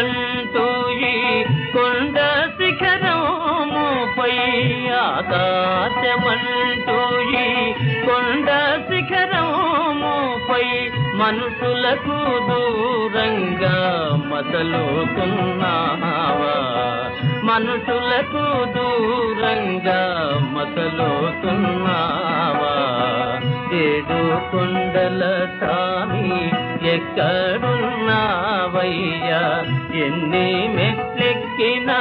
అంటూ ఈ కొండ శిఖరముపై ఆకాశమంటూ ఈ కొండ శిఖరముపై మనుషులకు దూరంగా మసలుతున్నావా మనుషులకు దూరంగా మసలుతున్నావా ఏడు కొండల సామి ఎక్కడున్నావయ్యా? ఎన్ని మెట్లెక్కినా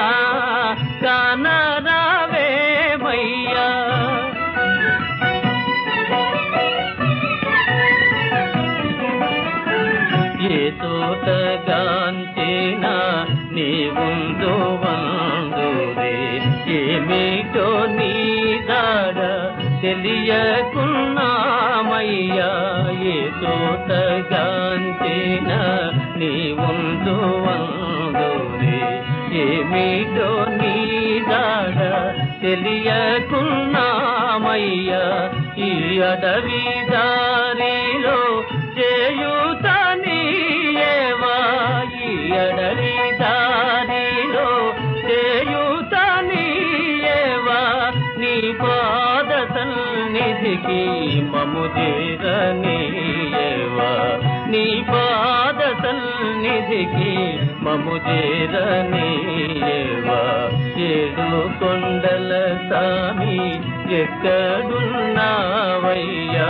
కానరావేమయ్యా? ఏ తోటగాంచేనా నీ ఉందో వందురే ఏమీ తెలియకున్నామయ్యా ఏ తోటగాంచేనా నీ ఉందో వందురే ఏమిటో నీ దాడ తెలియకున్నామయ్యా ఈ అడవి దారిలో చేయుత నీయేవా? ఈ అడవి దారిలో చేయుత నీయేవా? నీ సన్నిధికి మము చేరనీయేవా? నీ పాద సన్నిధికి మము చేరనీయేవా? ఏడు కొండల సామి ఎక్కడున్నావయ్యా?